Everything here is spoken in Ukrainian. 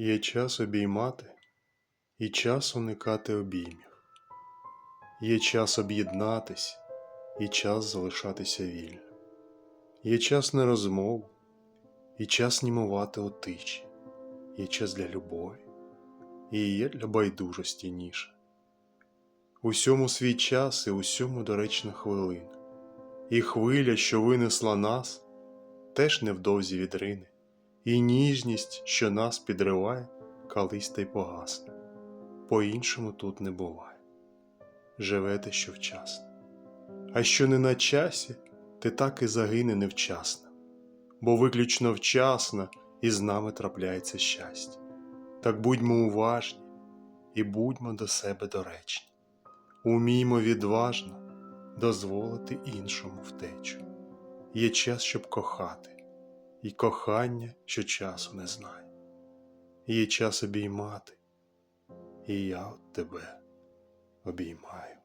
Є час обіймати і час уникати обіймів. Є час об'єднатись і час залишатися вільним. Є час на розмову і час німувати у тиші. Є час для любові і є для байдужості ніша. Усьому свій час і усьому доречна хвилина. І хвиля, що винесла нас, теж невдовзі відрине, і ніжність, що нас підриває, колись та й погасне. По-іншому тут не буває. Живете що вчасно. А що не на часі, ти так і загине невчасно, бо виключно вчасно і з нами трапляється щастя. Так будьмо уважні і будьмо до себе доречні. Уміймо відважно дозволити іншому втечу. Є час, щоб кохати, і кохання, що часу не знає. Є час обіймати, і я от тебе обіймаю.